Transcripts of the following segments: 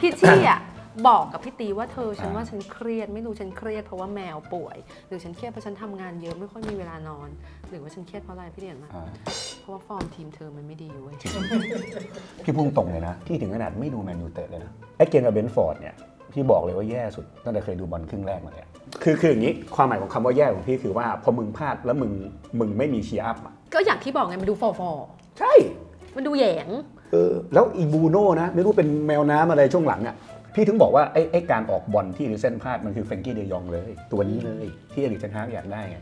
พี่ชี่อะบอกกับพี่ตีว่าเธอฉันว่าฉันเครียดไม่รู้ฉันเครียดเพราะว่าแมวป่วย หรือฉันเครียดเพราะฉันทำงานเยอะไม่ค่อยมีเวลานอน หรือว่าฉันเครียดเพราะอะไรพี่เดียนมาอ่าเพราะว่าฟอร์มทีมเธอมันไม่ดีเว้ยพี่พุ่งตรงเลยนะ พี่ถึงขนาดไม่ดูแมนยูเตะเลยนะ ไอ้เกมกับเบนฟอร์ดเนี่ย พี่บอกเลยว่าแย่สุด ตั้งแต่เคยดูบอลครึ่งแรกมาเลยอะคือคืออย่างนี้ ความหมายของคำว่าแย่ของพี่คือว่า พอมึงพลาดแล้วมึงมึงไม่มีเชียร์อัพอะก็อย่างที่บอกไงมันดูฟอร์ฟอร์ใช่ มันดูแหยง เออแล้วอีบูโน่นะ ไม่รู้เป็นแมวน้ำอะไรช่วงหลังอะพี่ถึงบอกว่าไอ้ไอ้การออกบอลที่ลิเซนพลาดมันคือเฟรงกี้เดยองเลย ตัวนี้เลยที่เอริกเทนฮากอยากได้ไง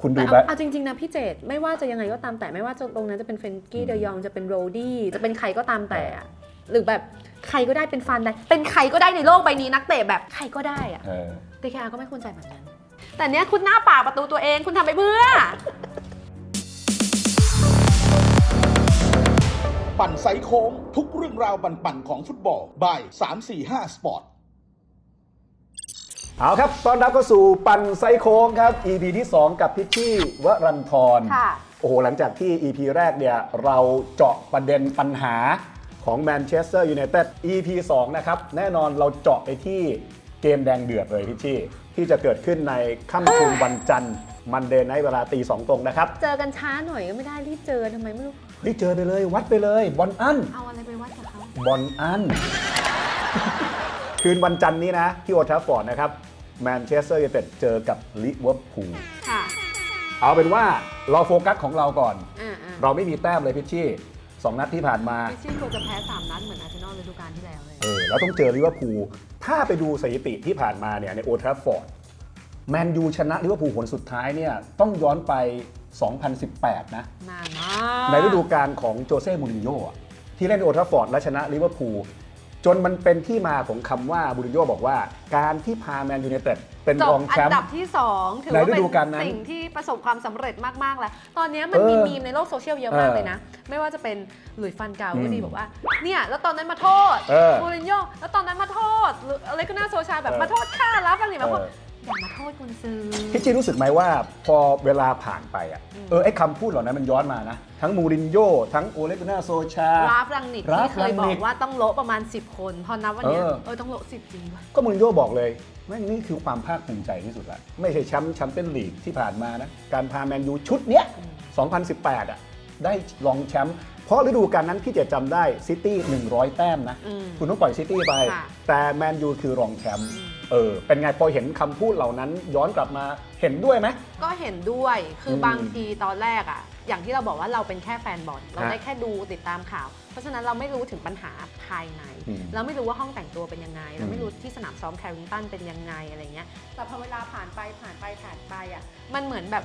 คุณดูแต่แบเอาบเอาจริง ๆ นะพี่เจตไม่ว่าจะยังไงก็ตามแต่ไม่ว่าจะตรงนั้นจะเป็นเฟนกี้เดยองจะเป็นโรดี้จะเป็นใครก็ตามแต่อะหรือแบบใครก็ได้เป็นฟันได้เป็นใครก็ได้ในโลกใบนี้นักเตะแบบใครก็ได้อะเออ เดคอาก็ไม่ควรใจแบบนั้น แต่เนี้ยคุณหน้าป่ากประตูตัวเองคุณทำไปเพื่อ ปั่นไซโค้ง ทุกเรื่องราวปั่นๆของฟุตบอลบาย345 สปอร์ตเอาครับ ตอนรับเข้าสู่ปั่นไซโค้งครับ EP ที่ 2 กับพิชชี่วรันทรค่ะ โอ้โห หลังจากที่ EP แรกเนี่ย เราเจาะประเด็นปัญหาของแมนเชสเตอร์ยูไนเต็ด EP 2 นะครับ แน่นอนเราเจาะไปที่เกมแดงเดือดเลยพิชชี่ ที่จะเกิดขึ้นในค่ำคืนวันจันทร์มันเดย์ไนท์เวลาตีสองตรงนะครับ เจอกันช้าหน่อยก็ไม่ได้รีบเจอทำไมไม่รู้ นี่เจอไปเลยวัดไปเลยบอลอันเอาอะไรไปวัดกับเขาบอลอัน คืนวันจันทร์นี้นะ ที่โอทราฟฟอร์ดนะครับแมนเชสเตอร์ยูไนเต็ดเจอกับลิเวอร์พูลค่ะเอาเป็นว่าเราโฟกัสของเราก่อน อ่าอ่าเราไม่มีแต้มเลยพิชชี่สองนัดที่ผ่านมา พิชชี่ควรจะแพ้สามนัดเหมือนอาร์เซนอลฤดูกาลที่แล้วเลย เออแล้วต้องเจอลิเวอร์พูล ถ้าไปดูสถิติที่ผ่านมาเนี่ยในโอทราฟฟอร์ด แมนยูชนะลิเวอร์พูลผลสุดท้ายเนี่ยต้องย้อนไป 2018 นะ นานมากในฤดูกาลของโจเซ่มูรินโญ่อะที่เล่นโอทราฟฟอร์ดและชนะลิเวอร์พูลจนมันเป็นที่มาของคำว่ามูรินโญ่บอกว่า การที่พาแมนยูไนเต็ดเป็นจรบองแชอันมป์ ดับที่ 2 ถือในว่าฤเป็ดูกาลนั้นนสิ่งที่ประสบความสำเร็จมาก ๆ แล้ว ตอนนี้มันเออมีมีมในโลกโซเชียลเยอะมากเออเลยนะ ไม่ว่าจะเป็นหลุยส์ฟันเกาอืมก็ดีบอกว่า เนี่ย แล้วตอนนั้นมาโทษเออมูรินโญ่แล้วตอนนั้นมาโทษหรืออะไรก็น่าโซชาแบบเออมาโทษข้าแล้วฟังหนิมาพูดเออ อย่ามาโทษกุนซือพี่จีรู้สึกไหมว่าพอเวลาผ่านไปอะอืมเออไอ้คำพูดเหล่านั้นมันย้อนมานะ ทั้งมูรินโญ่ทั้งโอเลกุน่าโซชา ราฟรังนิกราฟที่เคยรังบนิอกกว่าต้องโละประมาณ 10 คน พอนับวันเนี้ยเออ เออต้องโละ10 จริงว่ะก็มูรินโญ่บอกเลยแม่งนี่คือความภาคภูมิใจที่สุดละไม่ใช่แชมป์แชมเปี้ยนลีกที่ผ่านมานะ การพาแมนยูชุดเนี้ย 2018 อะ ได้รองแชมป์ เพราะฤดูกาลนั้นพี่เจจำได้ซิตี้100 แต้มนะ อืมคุณต้องปล่อยซิตี้ไป ค่ะ แต่แมนยูคือรองแชมป์อืมเออเป็นไงพอเห็นคำพูดเหล่านั้นย้อนกลับมาเห็นด้วยไหม ก็เห็นด้วย คืออมบางทีตอนแรกอะอย่างที่เราบอกว่าเราเป็นแค่แฟนบอล เราฮะได้แค่ดูติดตามข่าว เพราะฉะนั้นเราไม่รู้ถึงปัญหาภายใน อืมเราไม่รู้ว่าห้องแต่งตัวเป็นยังไง เราอืไม่มรู้ที่สนามซ้อมแคริงตันเป็นยังไงอะไรเงี้ย แต่พอเวลาผ่านไปผ่านไปผ่านไปอะมันเหมือนแบบ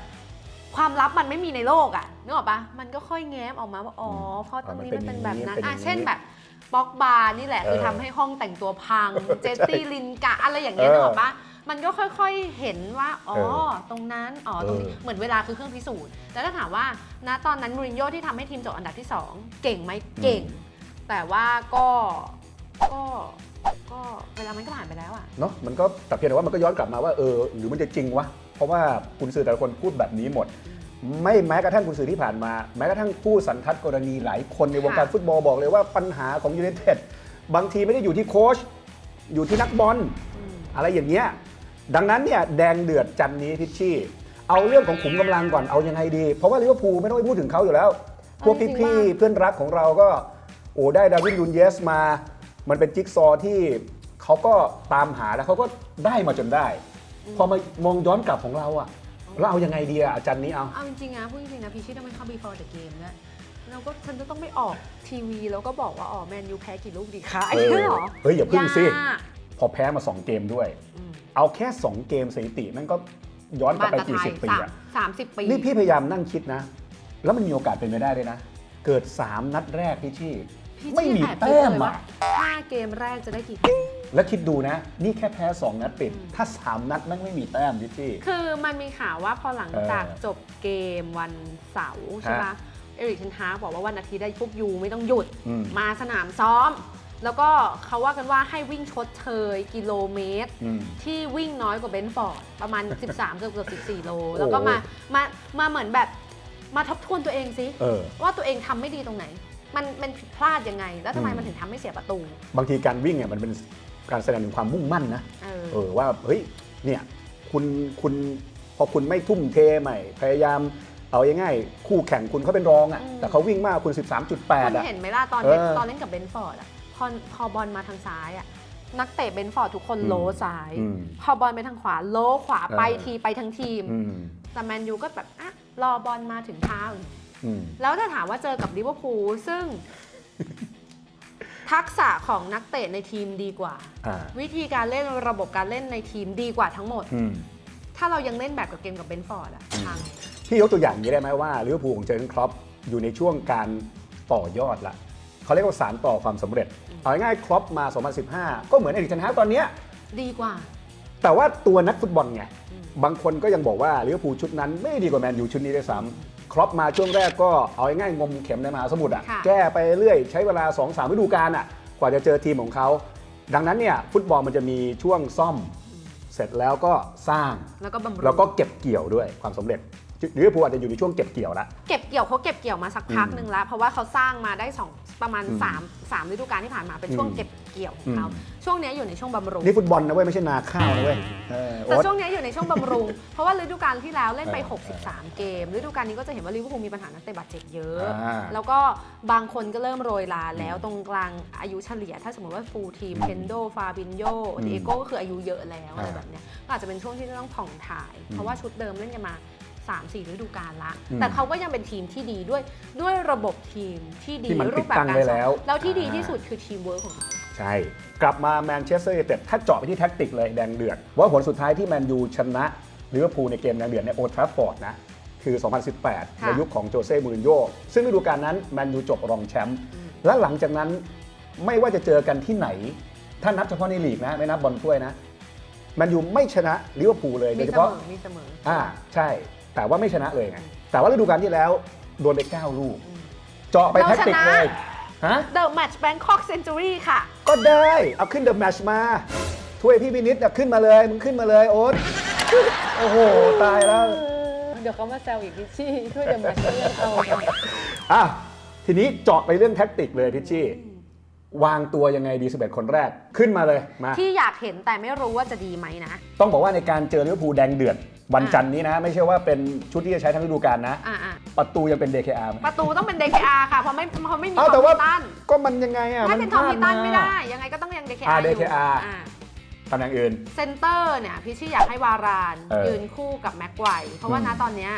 ความลับมันไม่มีในโลกอะนึกออกปะมันก็ค่อยแง้มออกมาว่าอ๋อเพราะตรงนี้มันเป็นแบบนั้นเป็นออะย่างนี้เช่นแบบบ็อกบาร์นี่แหละคือเออทำให้ห้องแต่งตัวพัง เจสซี่ลินกะอะไรอย่างเงี้ยเออนึกออกปะมันก็ค่อยๆ เห็นว่า อ๋อเออตรงนั้น อ๋อ ตรงนี้เออเหมือนเวลาคือเครื่องพิสูจน์แต่ถ้าถามว่า ณ ตอนนั้นมูรินโญ่ที่ทำให้ทีมจบอันดับที่ 2 เก่งไหมเก่ง แต่ว่าก็ ก็ ก็ เวลามันก็ผ่านไปแล้วอะเนาะ มันก็แต่เพียงแต่ว่ามันก็ย้อนกลับมาว่า เออ หรือมันจะจริงวะ เพราะว่าคุณสื่อแต่ละคนพูดแบบนี้หมด ไม่แม้กระทั่งคุณสื่อที่ผ่านมา แม้กระทั่งผู้สันทัดกรณีหลายคนในวงการค่ะฟุตบอลบอกเลยว่าปัญหาของยูไนเต็ดบางทีไม่ได้อยู่ที่โค้ชอยู่ที่นักบอลอืมอะไรอย่างเงี้ยดังนั้นเนี่ยแดงเดือดจันนี้พิชชี่ เอาเรื่องของขุมกำลังก่อนเอายังไงดี เพราะว่าลิเวอร์พูลไม่ต้องไปพูดถึงเขาอยู่แล้ว พวกเอาจริงๆพี่ว่าๆเพื่อนรักของเราก็โอ้ได้ดาวินยูนเยสมา มันเป็นจิ๊กซอว์ที่เขาก็ตามหาแล้วเขาก็ได้มาจนได้ พอมามองย้อนกลับของเราอะแล้วเอายังไงดีอะอาจารย์นี้เอา เอาจริงๆนะพูดจริงๆนะพี่ชิต้องไม่เข้า before the game ด้วยเราก็ฉันจะต้องไม่ออกทีวี แล้วก็บอกว่าอ๋อแมนยูแพ้กี่ลูกดีคะไอ้เออเนี้ยเหรอเฮ้ยอย่าพึ่งสิยากพอแพ้มา 2 เกมด้วย อืมเอาแค่ 2 เกมสถิตินั่นก็ย้อนกลับไปกี่สิบปีสามอะสามสิบปีนี่พี่พยายามนั่งคิดนะ แล้วมันมีโอกาสเป็นไปได้ด้วยนะ เกิด 3 นัดแรกพี่ชี่ พี่ไม่มีแอบคิดแต้มเลยว่าอะ ห้าเกมแรกจะได้กี่คะแนน แล้วคิดดูนะ นี่แค่แพ้ 2 นัดติดอืมถ้า 3 นัดแม่งไม่มีแต้มพี่ชี่คือมันมีข่าวว่าพอหลังจากเออจบเกมวันเสาร์ใช่ปะฮะเอริกเทนฮากบอกว่าวันอาทิตย์ได้พวกยูไม่ต้องหยุดอืม มาสนามซ้อม แล้วก็เขาว่ากันว่าให้วิ่งชดเชยกิโลเมตร อืม ที่วิ่งน้อยกว่าเบนฟอร์ดประมาณ 13 เกือบเกือบ14 โลโอ้แล้วก็มามามาเหมือนแบบมาทบทวนตัวเองสิเออ ว่าตัวเองทำไม่ดีตรงไหน มันมันผิดพลาดยังไง แล้วทำไมอืม มันถึงทำให้เสียประตู บางทีการวิ่งเนี่ยมันเป็น การแสดงถึงความมุ่งมั่นนะเออ เออว่าเฮ้ยเนี่ยคุณคุณพอคุณไม่ทุ่มเทใหม่ พยายามเอาง่ายๆคู่แข่งคุณเขาเป็นรองอะ่ะอืม แต่เขาวิ่งมากคุณ13.8คุณอะ เห็นไหมล่ะตอนเล่นเออตอนเล่นกับเบนฟอร์ดอะพอพอบอลมาทางซ้ายอะนักเตะเบนฟอร์ดทุกคนอืมโลซ้าย อืมพอบอลไปทางขวาโลขวาไปเออ ทีไปทั้งทีม อืมแต่แมนยูก็แบบอะรอบอลมาถึงเท้า อืม แล้วถ้าถามว่าเจอกับลิเวอร์พูลซึ่ง ทักษะของนักเตะในทีมดีกว่า อ่า วิธีการเล่นระบบการเล่นในทีมดีกว่าทั้งหมด อืม ถ้าเรายังเล่นแบบกับเกมกับเบนฟอร์ดอะทาง พี่ยกตัวอย่างนี้ได้ไหมว่าลิเวอร์พูลของเจอร์เกนครอปอยู่ในช่วงการต่อยอดละเขาเรียกว่าสารต่อความสำเร็จ เอาง่ายๆครอปมา 2015 ก็เหมือนเอริกเทนฮากตอนเนี้ยดีกว่า แต่ว่าตัวนักฟุตบอลไงอืมบางคนก็ยังบอกว่าลิเวอร์พูลชุดนั้นไม่ดีกว่าแมนยูชุดนี้ด้วยซ้ำ ครอปมาช่วงแรกก็เอาง่ายๆงมเข็มในมหาสมุทรอะค่ะ แก้ไปเรื่อยใช้เวลา 2-3ฤดูกาลอะกว่าจะเจอทีมของเขา ดังนั้นเนี่ยฟุตบอลมันจะมีช่วงซ่อม เสร็จแล้วก็สร้าง แล้วก็บำรุง แล้วก็เก็บเกี่ยวด้วยความสำเร็จ ลิเวอร์พูลอาจจะอยู่ในช่วงเก็บเกี่ยวละเก็บเกี่ยวเขาเก็บเกี่ยวมาสักพักอืมหนึ่งแล้ว เพราะว่าเขาสร้างมาได้สองประมาณอืม3 3ฤดูกาลที่ผ่านมาเป็นช่วงอืมเก็บเกี่ยวของเขาอืมช่วงนี้อยู่ในช่วงบำรุงนี่ฟุตบอลนะเว้ยไม่ใช่นาข้าวนะเว้ยเออแต่โอ๊ตช่วงนี้อยู่ในช่วงบำรุง เพราะว่าฤดูกาลที่แล้วเล่นไปเออ63 เกมฤดูกาลนี้ก็จะเห็นว่าลิเวอร์พูลมีปัญหานักเตะบาดเจ็บเยอะอ่าแล้วก็บางคนก็เริ่มโรยลาแล้วตรงกลางอายุเฉลี่ย ถ้าสมมติว่าฟูลทีมอืมเฮนโดฟาบินโยอืมเดโก้ก็คืออายุเยอะแล้วอะไรอ่าแบบเนี้ยก็อาจจะเป็นช่วงที่ต้องผ่องถ่ายอืมเพราะว่าชุดเดิมเล่นกันมา 3 4ฤดูกาลละ อืมแต่เขาก็ยังเป็นทีมที่ดีด้วยด้วยระบบทีมที่ดีที่มันรูปแบบติดตั้งการไว้ซ้อแล้วมแล้วที่ดีอ่าที่สุดคือทีมเวิร์กของเขาใช่ กลับมาแมนเชสเตอร์ยูไนเต็ดถ้าเจาะไปที่แท็กติกเลยแดงเดือด ว่าผลสุดท้ายที่แมนยูชนะลิเวอร์พูลในเกมแดงเดือดในโอทราฟฟอร์ดนะ คือ 2018 ในยุคของโจเซ่มูรินโญ่ซึ่งฤดูกาลนั้นแมนยูจบรองแชมป์และหลังจากนั้นไม่ว่าจะเจอกันที่ไหน ถ้านับเฉพาะในลีกนะ ไม่นับบอลถ้วยนะแมนยูไม่ชนะลิเวอร์พูลเลยโดมียเฉเสมพาะ อมีเสมอ อ่าใช่ แต่ว่าไม่ชนะเลยไงแต่ว่าฤดูกาลที่แล้วโดนไป9ลูกอืมเจาะไปแท็กติกเลย ฮะ The Match Bangkok Century ค่ะ ก็ได้ เอาขึ้นเดอะแมชมา ถ้วยพี่พินิษขึ้นมาเลย มึงขึ้นมาเลย โอ๊ต โอ้โห ตายแล้ว เดี๋ยวเขามาแซวอีกพิชชี่ช่วย The Match ก็ยังเอาอะ ทีนี้เจาะไปเรื่องแท็กติกเลยพิชชี่ วางตัวยังไงดี 11 คนแรก ขึ้นมาเลย มา ที่อยากเห็นแต่ไม่รู้ว่าจะดีไหมนะ ต้องบอกว่าในการเจอลิเวอร์พูลแดงเดือด วันจันทร์นี้นะ ไม่ใช่ว่าเป็นชุดที่จะใช้ทั้งฤดูกาลนะ อ่าประตูยังเป็น DKR ไหมประตูต้องเป็น DKR ค่ะ เพราะไม่เพราะไม่มีทอ้าวอมแต่ว่าพิตันก็มันยังไงอะถ้าเป็นทอมพิตันพลาไม่มาได้ ยังไงก็ต้องยัง DKR อ่าอยู่ DKR อ่าตำแหน่งอื่น เซนเตอร์เนี่ยพี่ชี่อยากให้วารานเออยืนคู่กับแม็กไกวร์เพราะว่าอืม ณตอนเนี้ย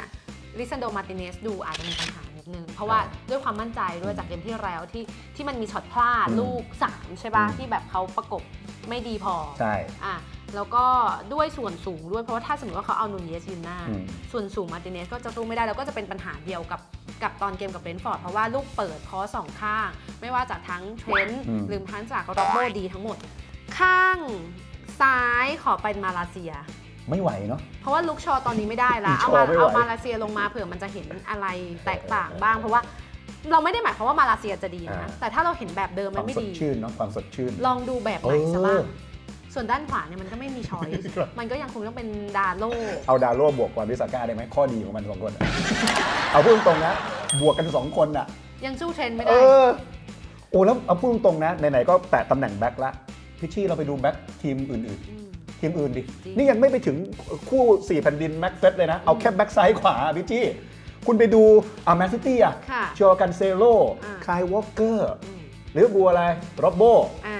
ลิซันโดมาติเนสดูอาจจะมีปัญหานิดนึง เพราะว่าเออด้วยความมั่นใจด้วยจากเกมที่แล้วที่ที่มันมีช็อตพลาดอืมลูกสามใช่ป่ะอืมที่แบบเขาประกบไม่ดีพอ ใช่ อะ แล้วก็ด้วยส่วนสูงด้วยเพราะว่าถ้าสมมติว่าเขาเอานูนเยสยืนหน้า อืม ส่วนสูงมาร์ติเนสก็จะสู้ไม่ได้ แล้วก็จะเป็นปัญหาเดียวกับกับตอนเกมกับเบรนท์ฟอร์ดเพราะว่าลูกเปิดคอสองข้าง ไม่ว่าจากทั้งเทรนต์อืม หรือทั้งจากโรอบโบดีทั้งหมด ข้างซ้ายขอเป็นมาเลเซีย ไม่ไหวเนาะ เพราะว่าลุกชอตอนนี้ไม่ได้ละ ลุคชเอาอมาไม่ไหว เอามาเลเซียลงมาเผื่อมันจะเห็นอะไรแตกต่างบ้าง เพราะว่าเราไม่ได้หมายความว่ามาเลเซียจะดีนะอ่าแต่ถ้าเราเห็นแบบเดิมคมัวานมไม่สดดี ชื่นเนาะความสดชื่น ลองดูแบบใหม่ซะบ้างเออ ส่วนด้านขวาเนี่ยมันก็ไม่มีช้อยมันก็ยังคงต้องเป็นดาโล เอาดาโร่บวกกว่าบิสาก้าได้ไหมข้อดีของมันสองคนอะ เอาพูดตรงๆนะ บวกกันสองคนอะ ยังสู้เทรนด์ไม่เอได้ อ โอ้แล้วเอาพูดตรงๆนะ ไหนๆก็แตะตำแหน่งแบ็คละพิชชี่เราไปดูแบ็คทีมอื่นอืมๆ ทีมอื่นดิ จริง นี่ยังไม่ไปถึงคู่4แผ่นดินแม็กเฟสเลยนะ เอาแค่แบ็คซ้ายขวาพิชชี่ คุณไปดูอ่าแมนซิตี้อะค่ะ จอกันเซโลอ่า คายวอลเกอร์ อืมหรือบัวอะไรโรบโบอ่า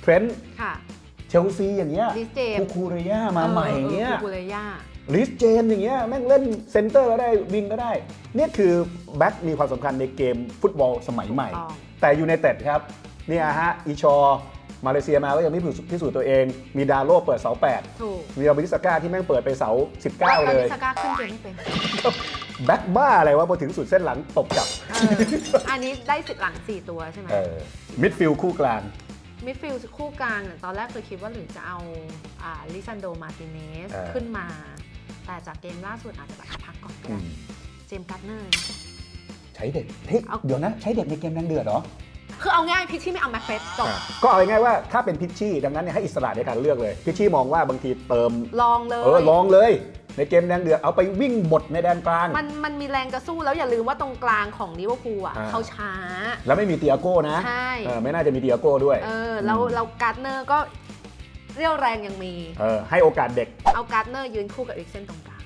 เทรนต์ ค่ะเชลซีอย่างเงี้ยลิสเจมคูคูเรียมาใหม่อย่างเงี้ยกูเลยย่าลิสเจนอย่างเงี้ยแม่งเล่นเซนเตอร์ก็ได้วิงก็ได้เนี่ยคือแบ็คมีความสำคัญในเกมฟุตบอลสมัยใหม่ถูกต้องแต่ยู i นเต็ดครับเนี่ยฮะอีชอมาเลเซียมาก็ยังไม่พิสูจน์ตัวเอง มีดาโลเปิดเสาถูก8มีอาบิลิสก้าที่แม่งเปิดไปเสา 19 เลแล้วยนิสกาขึ้นเกมไม่เป็นแบ็คบ้าอะไรวะพอถึงสุดเส้นหลังตบกลับเอออันนี้ได้สิทธิ์หลัง 4 ตัวใช่ไหมเออมิดฟิลด์คู่กลาง มิดฟิลด์คู่กลางเนี่ยตอนแรกเคยคิดว่าหรือจะเอาอ่าลิซันโดมาติเนสเออ ขึ้นมา แต่จากเกมล่าสุดอาจจะแบบพักก่อนก็อืได้มเจมส์กัตเนอร์ ใช้เด็กเฮ้ยเอา เดี๋ยวนะ ใช้เด็กในเกมแดงเดือดเหรอคือเอาง่ายพิชชี่ไม่เอาแม็กเฟสจบก็เอาง่ายๆว่าถ้าเป็นพิชชี่ดังนั้นเนี่ยให้อิสระในการเลือกเลย พิชชี่มองว่าบางทีเติมลองเลย เออลองเลย ในเกมแดงเดือดเอาไปวิ่งบดในแดนกลาง มันมันมีแรงจะสู้แล้วอย่าลืมว่าตรงกลางของลิเวอร์พูลอะอ่า เขาช้า แล้วไม่มีเตียโก้นะใช่ เออไม่น่าจะมีเตียโก้ด้วยเออแล้วแล้วการ์ดเนอร์ก็เรียวแรงยังมี เออให้โอกาสเด็ก เอาการ์ดเนอร์ยืนคู่กับเอริกเซนตรงกลาง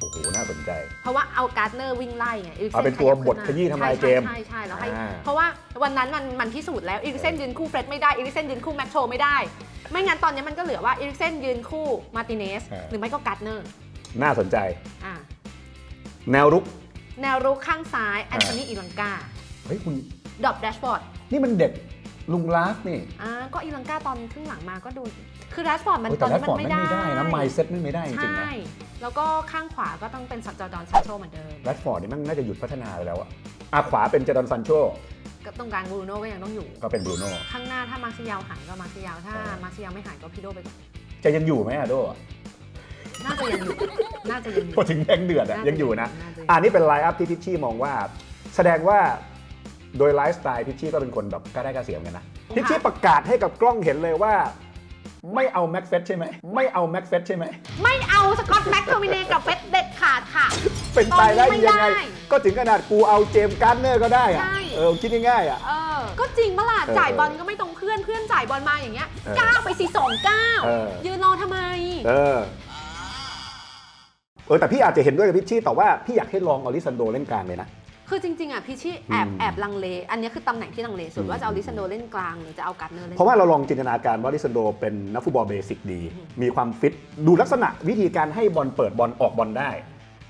โอ้โห น่าสนใจ เพราะว่าเอาการ์ดเนอร์วิ่งไล่ไงเอริกเซเอานเป็นตัวขยับทขยี้ทำลายเกมใช่ใช่ใช่แล้วให้อ่า เพราะว่าวันนั้นมันมันพิสูจน์แล้วเอริกเซนยืนคู่เฟร็ดไม่ได้เอริกเซนยืนคู่แม็กโชไม่ได้ ไม่งั้นตอนนี้มันก็เหลือว่าเอริกเซนยืนคู่มาร์ติเนสหรือไม่ก็การ์ดเนอร์ น่าสนใจ อ่าแนวรุก แนวรุกข้างซ้ายแอนโทนีอีลังกาเฮ้ยคุณดอบแดชฟอร์ดนี่มันเด็กลุงลาฟนี่อ่าก็อีลังกาตอนครึ่งหลังมาก็ดู คือแดชฟอร์ดมันเฮ้ยตอแต่นแรดนี้มัฟอร์ดนไม่ไม่ได้ได้นะไมเซ็ตไม่ได้จริงๆนะใช่แล้วก็ข้างขวาก็ต้องเป็นจอร์ดอนซานโชเหมือนเดิม แรดฟอร์ดนี่มันน่าจะหยุดพัฒนาไปแล้วอะอะขวาเป็นเจดอนซันโชก็ตรงกลางบรูโน่ก็ยังต้องอยู่ ก็เป็นบรูโน่ข้างหน้าถ้ามาร์ซิยาลหายก็มาร์ซิยาลถ้าเออมาร์ซิยาลไม่หายก็พี่โดไปก่อนจะยังอยู่ไหมอะโด น่าจะยังอยู่น่าจะยังอยู่ พอถึงแดงเดือดอะน่าจะยังอยู่นะ น่าจะอ่านี่เป็นไลน์อัพที่พิชชี่มองว่า แสดงว่าโดยไลฟ์สไตล์พิชชี่ก็เป็นคนแบบกล้าได้กล้าเสียเหมือนกันนะพิชชี่ประกาศให้กับกล้องเห็นเลยว่า ไม่เอาแม็กเฟสใช่ไหมไม่เอาแม็กเฟสใช่ไหมไม่เอาสกอตแม็กโทมิเนกับเฟสเด็ดขาดค่ะ เป็นตายได้ตอนนี้ไม่ยังไงได้ก็ถึงขนาดกูเอาเจมส์การ์เนอร์ก็ได้อะใช่ เออคิดง่ายๆอะ เออ ก็จริงเมื่อล่ะเออจ่ายบอลก็ไม่ตรงเพื่อนเพื่อนจ่ายบอลมาอย่างเงี้ยเออก้าวไปสี่สองเก้าเออ ยืนรอทำไม เออ เออแต่พี่อาจจะเห็นด้วยกับพิชชี่แต่ว่าพี่อยากให้ลองอลิซันโดเล่นกลางเลยนะ คือจริงๆอะพี่ชี่แอบอืม แอบลังเล อันนี้คือตำแหน่งที่ลังเลสุดอืมว่าจะเอาลิซันโดเล่นกลางหรือจะเอาการ์ดเนอร์เล่นเพราะว่าเราลองจินตนาการว่าอลิซันโดเป็นนักฟุตบอลเบสิกดี มีความฟิต ดูลักษณะวิธีการให้บอลเปิดบอลออกบอลได้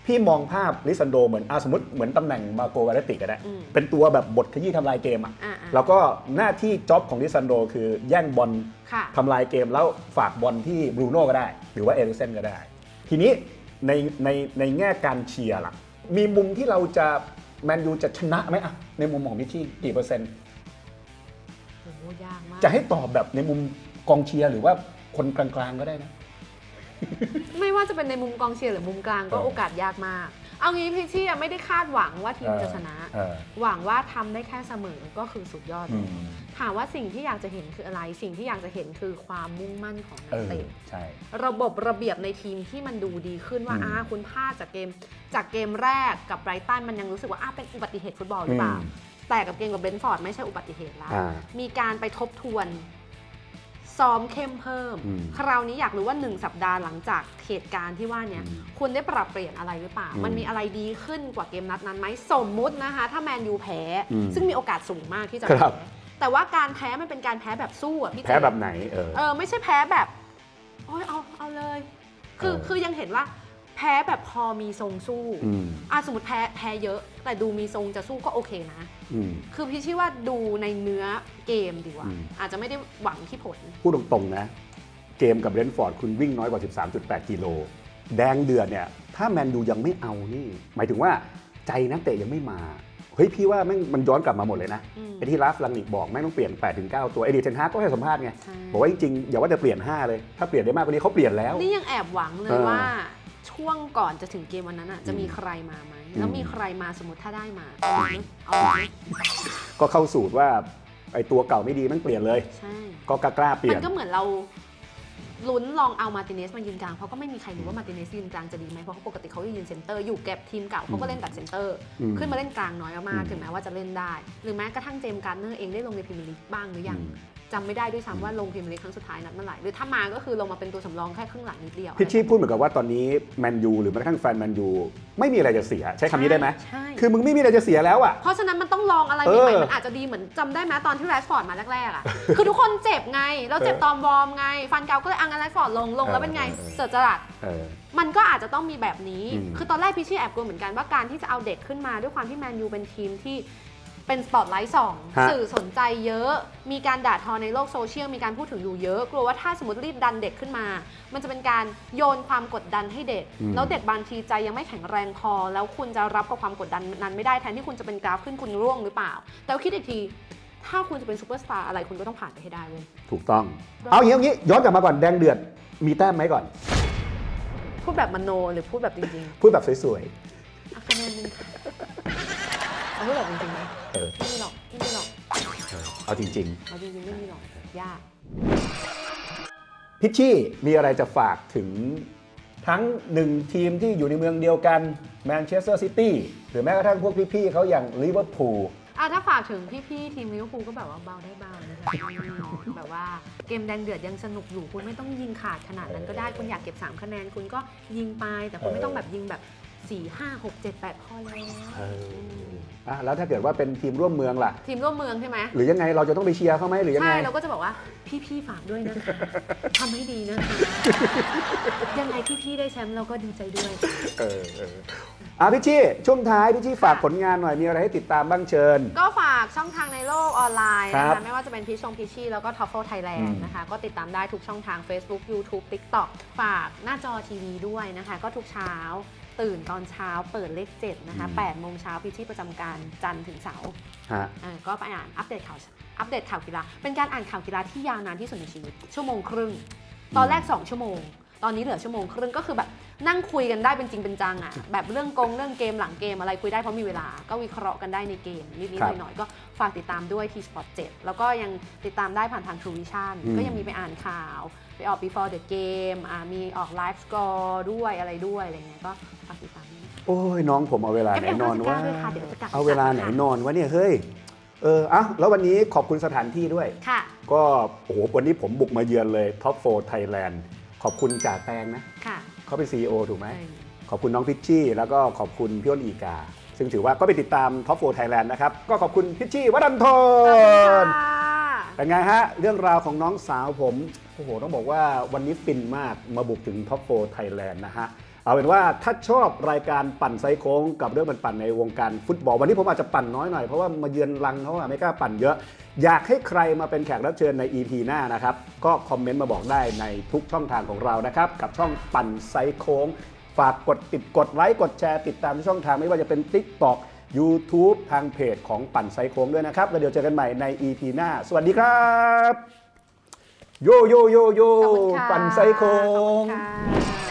พี่มองภาพลิซันโดเหมือนอาสมมติเหมือนตำแหน่งมาโกวาเลติกก็ได้อืมเป็นตัวแบบบทขยี้ทำลายเกมอะอ่าๆแล้วก็หน้าที่จ็อบของลิซันโดคือแย่งบอล ค่ะ ทำลายเกมแล้วฝากบอลที่บรูโน่ก็ได้ หรือว่าเอริกเซนก็ได้ ทีนี้ ในในในแง่การเชียร์ล่ะ มีมุมที่เราจะแมนยูจะชนะไหมอะในมุมของพิชชี่กี่เปอร์เซ็นต์ โอ้โหยากมาก จะให้ตอบแบบในมุมกองเชียร์หรือว่าคนกลางๆก็ได้นะ ไม่ว่าจะเป็นในมุมกองเชียร์หรือมุมกลางก็เออ โอกาสยากมาก เอางี้พี่ชี่อะไม่ได้คาดหวังว่าทีมจะชนะ เออหวังว่าทำได้แค่เสมอก็คือสุดยอดอืแล้วมถามว่าสิ่งที่อยากจะเห็นคืออะไร สิ่งที่อยากจะเห็นคือความมุ่งมั่นของนัเอกอเตะ ใช่ ระบบระเบียบในทีมที่มันดูดีขึ้นว่าอืมอ่าคุณพลาดจากเกม จากเกมแรกกับไบรตันมันยังรู้สึกว่าอ่าเป็นอุบัติเหตุฟุตบอลหรือเปล่า อืมแต่กับเกมกับเบรนท์ฟอร์ดไม่ใช่อุบัติเหตุแล้ว อ่ามีการไปทบทวน ซ้อมเข้มเพิ่ม อืมคราวนี้อยากรู้ว่า 1 สัปดาห์หลังจากเหตุการณ์ที่ว่าเนี่ยอืมคุณได้ปรับเปลี่ยนอะไรหรือเปล่า อืมมันมีอะไรดีขึ้นกว่าเกมนัดนั้นไหมสมมุตินะคะ ถ้าแมนยูแพ้ อืมซึ่งมีโอกาสสูงมากที่จะครัแพ้บ แต่ว่าการแพ้มันเป็นการแพ้แบบสู้อะพี่เจ แพ้แบบไหนเออ เออไม่ใช่แพ้แบบ โอ้ยเอาเอาเลย คือเออคือยังเห็นว่า แพ้แบบพอมีทรงสู้อืมอะสมมติแพ้แพ้เยอะ แต่ดูมีทรงจะสู้ก็โอเคนะ อืม คือพี่ชื่อว่าดูในเนื้อเกมดีกว่า อืม อาจจะไม่ได้หวังที่ผล พูดตรงๆนะ เกมกับเรนท์ฟอร์ดคุณวิ่งน้อยกว่า 13.8 กิโล แดงเดือดเนี่ย ถ้าแมนยูยังไม่เอานี่ หมายถึงว่าใจนักเตะยังไม่มา เฮ้ยพี่ว่าแม่งมันย้อนกลับมาหมดเลยนะ อืมไอ้ที่ลาฟลังนิกบอกแม่งต้องเปลี่ยน 8-9 ตัว เอดีเทนฮากก็ให้สัมภาษณ์ไง ใช่ บอกว่าจริงๆอย่าว่าจะเปลี่ยน 5 เลย ถ้าเปลี่ยนได้มากกว่านี้เขาเปลี่ยนแล้ว นี่ยังแอบหวังเลเอยอว่า ช่วงก่อนจะถึงเกมวันนั้นอะจะมีอืมใครมาไหมอืมแล้วมีใครมาสมมติถ้าได้มาเอาไหมเอาไหมก็เข้าสูตรว่าไอ้ตัวเก่าไม่ดีแม่งเปลี่ยนเลย ใช่ก็กล้าๆเปลี่มัยนนก็เหมือนเราลุ้นลองเอามาร์ติเนสมายืนกลางเพราะก็ไม่มีใครรู้ว่ามาร์ติเนสยืนกลางจะดีไหมเพราะเขาปกติเขาจะยืนเซนเตอร์อยู่แก็บทีมเก่าเขาก็เล่นแบบเซนเตอร์อืมขึ้นมาเล่นกลางน้อยมากอืมๆถึงแม้ว่าจะเล่นได้ หรือแม้กระทั่งเจมส์การ์เนอร์เองได้ลงในพรีเมียร์ลีกบ้างหรือยังอืม จำไม่ได้ด้วยซ้ำว่าลงพรีเมียร์ลีกครั้งสุดท้ายนัดเมื่อไหร่หรือถ้ามาก็คือลงมาเป็นตัวสำรองแค่ครึ่งหลังนิดเดียวพี่ชีพพูดเหมือนกับว่าตอนนี้แมนยูหรือแม้กระทั่งแฟนแมนยูไม่มีอะไรจะเสีย ใช้คำนี้ได้ไหมใช่คือมึงไม่มีอะไรจะเสียแล้วอะ เพราะฉะนั้นมันต้องลองอะไรเอใหม่อๆมันอาจจะดีเหมือนจำได้ไหมตอนที่แรชฟอร์ดมาแรกๆอะคือทุกคนเจ็บไงแล้วเจ็บเออตอนวอร์มไง ฟันเกาก็เลยอังกันแรชฟอร์ดลงลงแล้วเป็นไงเออเออเสิร์จจรัดเออมันก็อาจจะต้องมีแบบนี้อืมคือตอนแรกพี่ชี่แอบกลัวเหมือนกันว่าการที่จะเอาเด็กขึ้นมาด้วยความที่แมนยูเป็นทีมที่ เป็นสปอตไลท์สองฮะ สื่อสนใจเยอะ มีการด่าทอในโลกโซเชียลมีการพูดถึงอยู่เยอะ กลัวว่าถ้าสมมติรีบดันเด็กขึ้นมา มันจะเป็นการโยนความกดดันให้เด็กอืมแล้วเด็กบางทีใจยังไม่แข็งแรงพอ แล้วคุณจะรับกับความกดดันนั้นไม่ได้แทนที่คุณจะเป็นกราฟขึ้นคุณร่วงหรือเปล่า แต่ว่าคิดอีกทีถ้าคุณจะเป็นซูเปอร์สตาร์อะไรคุณก็ต้องผ่านไปให้ได้เว้ย ถูกต้อง เอาอย่างนี้เอาอย่างนี้ย้อนกลับมาก่อนแดงเดือดมีแต้มไหมก่อน พูดแบบมโนหรือพูดแบบจริงพูดแบบสวยๆอะคะแนนหนึงค่ะ เอาพูดแบบจริงๆไหมๆเออไม่มีหรอกไม่มีหรอกเอาจริง เอาจริงๆไม่มีหรอกยาก ๆ พิชชี่มีอะไรจะฝากถึงแทั้งหนึ่งทีมที่อยู่ในเมืองเดียวกันแมนเชสเตอร์ซิตี้หรือแม้กระทั่งพวกพี่ๆเขาอย่างลิเวอร์พูล อะถ้าฝากถึงพี่ๆทีมลิเวอร์พูลก็แบบว่าเบาได้เบานะคะอืมแบบว่าเกมแดงเดือดยังสนุกอยู่คุณไม่ต้องยิงขาดขนาดนั้นก็ได้คุณอยากเก็บ 3 คะแนนคุณก็ยิงไป แต่คุณไม่ต้องแบบยิงแบบ 4 5 6 7 8พอแล้วเอออะแล้วถ้าเกิดว่าเป็นทีมร่วมเมืองล่ะ ทีมร่วมเมืองใช่ไหมหรือยังไงเราจะต้องไปเชียร์เขาไหมหรือยังใช่ไง เราก็จะบอกว่าพี่ๆฝากด้วยนะคะทำให้ดีนะคะยังไงพี่ๆได้แชมป์เราก็ดีใจด้วย เออเออ อะพี่ชี่ช่วงท้ายพี่ชี่ฝากผลงานหน่อยมีอะไรให้ติดตามบ้างเชิญ ก็ฝากช่องทางในโลกออนไลน์นะครัคะบไม่ว่าจะเป็นพีชงพีชี่แล้วก็ท็อปโฟไทยแลนอืด์ม นะคะ ก็ติดตามได้ทุกช่องทาง Facebook YouTube TikTok ฝากหน้าจอทีวีด้วยนะคะ ก็ทุกเช้าตื่นตอนเช้าเปิดเลข7นะคะ8โมงเช้าพีชี่ประจำการจันทร์ถึงเสาร์ฮะเออก็ไปอ่านอัปเดตข่าวอัปเดตข่าวกีฬาเป็นการอ่านข่าวกีฬาที่ยาวนานที่สุดในชีวิตชั่วโมงครึ่ง ตอนแรก 2 ชั่วโมง ตอนนี้เหลือชั่วโมงครึ่งก็คือแบบ นั่งคุยกันได้เป็นจริงเป็นจังอะแบบเรื่องกงเรื่องเกมหลังเกมอะไรคุยได้เพราะมีเวลา ก็วิเคราะห์กันได้ในเกมนิดครับๆหน่อยๆก็ฝากติดตามด้วย T Sport 7 แล้วก็ยังติดตามได้ผ่านทาง True Vision อืมก็ยังมีไปอ่านข่าว ไปออก before the game อ่ามีออก live score ด้วยอะไรด้วยอะไรเงี้ยก็ฝากติดตามด้วยโอ้ยน้องผมเอาเวลาไหน FM นอนวะ99ด้วยค่ะเดี๋ยวจะกลับเอาเวลาไหนนอนวะเนี่ยเฮ้ยเอออะแล้ววันนี้ขอบคุณสถานที่ด้วยค่ะ ก็โอ้โหวันนี้ผมบุกมาเยือนเลยท็อปโฟร์ไทยแลนด์ขอบคุณจ่าแตงนะค่ะ เขาเป็น CEO ถูกไหมเออขอบคุณน้องพิชชี่ แล้วก็ขอบคุณพี่อ้นอีกา ซึ่งถือว่าก็ไปติดตามท็อปโฟร์ไทยแลนด์นะครับ ก็ขอบคุณพิชชี่วัดันทขอบคุณนค่ะเป็นไงฮะ เรื่องราวของน้องสาวผม โอ้โห ต้องบอกว่าวันนี้ฟินมากมาบุกถึงท็อปโฟร์ไทยแลนด์นะฮะ เอาเป็นว่าถ้าชอบรายการปั่นไซโค้งกับเรื่องปั่นๆในวงการฟุตบอลวันนี้ผมอาจจะปั่นน้อยหน่อยเพราะว่ามาเยือนรังเขาอะไม่กล้าปั่นเยอะ อยากให้ใครมาเป็นแขกรับเชิญใน EP หน้านะครับ ก็คอมเมนต์มาบอกได้ในทุกช่องทางของเรานะครับกับช่องปั่นไซโค้งฝากกดติดกดไลค์กดแชร์ติดตามทุกช่องทางไม่ว่าจะเป็น TikTok YouTube ทางเพจของปั่นไซโค้งด้วยนะครับแล้วเดี๋ยวเจอกันใหม่ใน EP หน้า สวัสดีครับโยโยโยโยขอบคุณค่ะปั่นไซโค้ขอบงคุณค่ะ